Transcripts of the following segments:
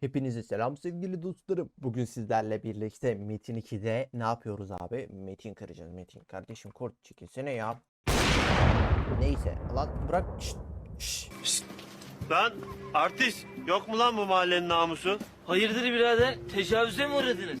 Hepinize selam sevgili dostlarım. Bugün sizlerle birlikte Metin 2'de ne yapıyoruz abi? Metin kıracağız Metin. Kardeşim kort çekilsene ya. Neyse lan bırak. Şşt, şşt. Lan artist yok mu lan bu mahallenin namusu? Hayırdır birader? Tecavüze mi uğradınız?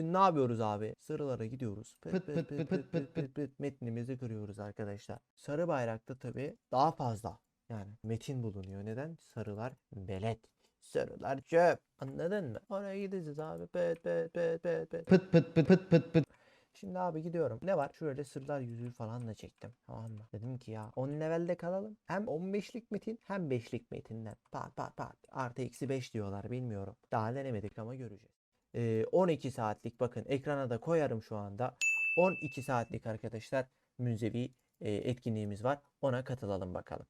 Bugün ne yapıyoruz abi? Sarılara gidiyoruz. Pıt pıt pıt pıt pıt pıt pıt pıt metnimizi kırıyoruz arkadaşlar. Sarı bayrakta tabi daha fazla. Yani metin bulunuyor. Neden? Sarılar belet. Sarılar çöp. Anladın mı? Oraya gideceğiz abi. Pıt pıt pıt pıt pıt. Pıt pıt pıt pıt pıt pıt. Şimdi abi gidiyorum. Ne var? Şöyle sırlar yüzüğü falan da çektim. Tamam mı? Dedim ki ya 10 levelde kalalım. Hem 15'lik metin hem 5'lik metinden. Pat pat pat. Artı eksi 5 diyorlar bilmiyorum. Daha denemedik ama göreceğiz. Ee, 12 saatlik bakın ekrana da koyarım şu anda. 12 saatlik arkadaşlar münzevi e, etkinliğimiz var. Ona katılalım bakalım.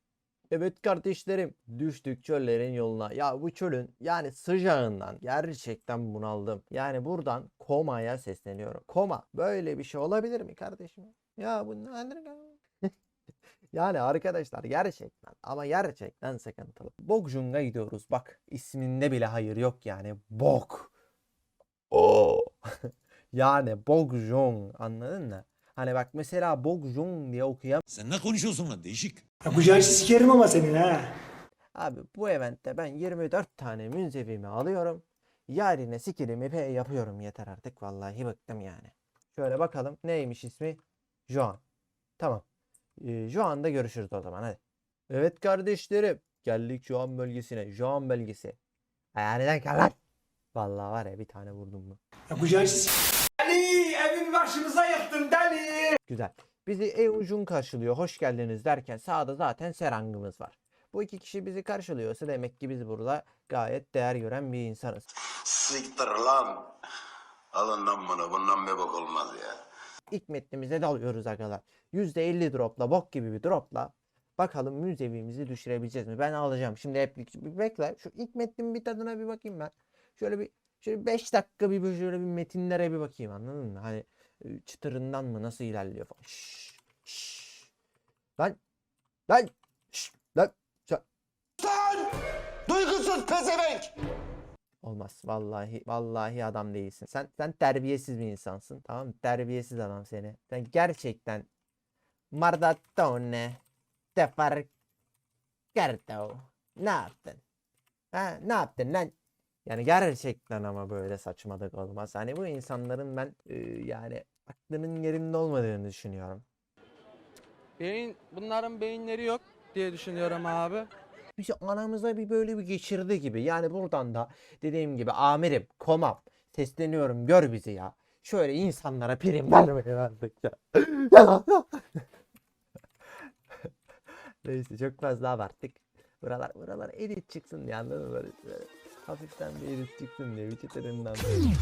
Evet kardeşlerim düştük çöllerin yoluna. Ya bu çölün yani sıcağından gerçekten bunaldım. Yani buradan Koma'ya sesleniyorum. Koma böyle bir şey olabilir mi kardeşim? Ya bu nedir? Yani arkadaşlar gerçekten ama gerçekten sıkıntılı. Bokjung'a gidiyoruz. Bak isminde bile hayır yok yani. Bok. O. yani Bokjung anladın mı? Hani bak mesela Bokjung diye okuyam. Sen ne konuşuyorsun lan değişik. Yapacağın işi sikerim ama senin ha. Abi bu eventte ben 24 tane münzevimi alıyorum. Yarine skillimi pe yapıyorum yeter artık vallahi bıktım yani. Şöyle bakalım neymiş ismi? Joan. Tamam. Ee, Joan'da görüşürüz o zaman hadi. Evet kardeşlerim. Geldik Joan bölgesine. Joan bölgesi. Hayaliden kal lan. Vallahi var ya bir tane vurdum mu. S- Deli evin başımıza yıktın deli. Güzel. Bizi Eujun karşılıyor. Hoş geldiniz derken sağda zaten Serang'ımız var. Bu iki kişi bizi karşılıyorsa demek ki biz burada gayet değer gören bir insanız. Siktir lan. Alın lan bunu. Bundan bir bok olmaz ya. İlk metnimize dalıyoruz arkadaşlar. %50 dropla bok gibi bir dropla bakalım müzevimizi düşürebileceğiz mi? Ben alacağım. Şimdi hep bir bekle. Şu ilk metnin bir tadına bir bakayım ben. Şöyle bir şöyle 5 dakika bir şöyle bir metinlere bir bakayım anladın mı? Hani e, çıtırından mı nasıl ilerliyor falan. Şşş, şşş. Lan lan şşş, lan Şa- Duygusuz pezevenk. Olmaz. Vallahi vallahi adam değilsin. Sen sen terbiyesiz bir insansın. Tamam mı? Terbiyesiz adam seni. Sen gerçekten Mardattone te far carto. Ne yaptın? Ha, ne yaptın lan? Yani gerçekten ama böyle saçmalık olmaz. Hani bu insanların ben e, yani aklının yerinde olmadığını düşünüyorum. Beyin, bunların beyinleri yok diye düşünüyorum abi. bizi anamıza bir böyle bir geçirdi gibi. Yani buradan da dediğim gibi amirim, komam sesleniyorum gör bizi ya. Şöyle insanlara prim vermeyin artık ya. Ya. Neyse çok fazla abarttık. Buralar buralar edit çıksın diye anladın mı? Hafiften bir çıksın diye böyle.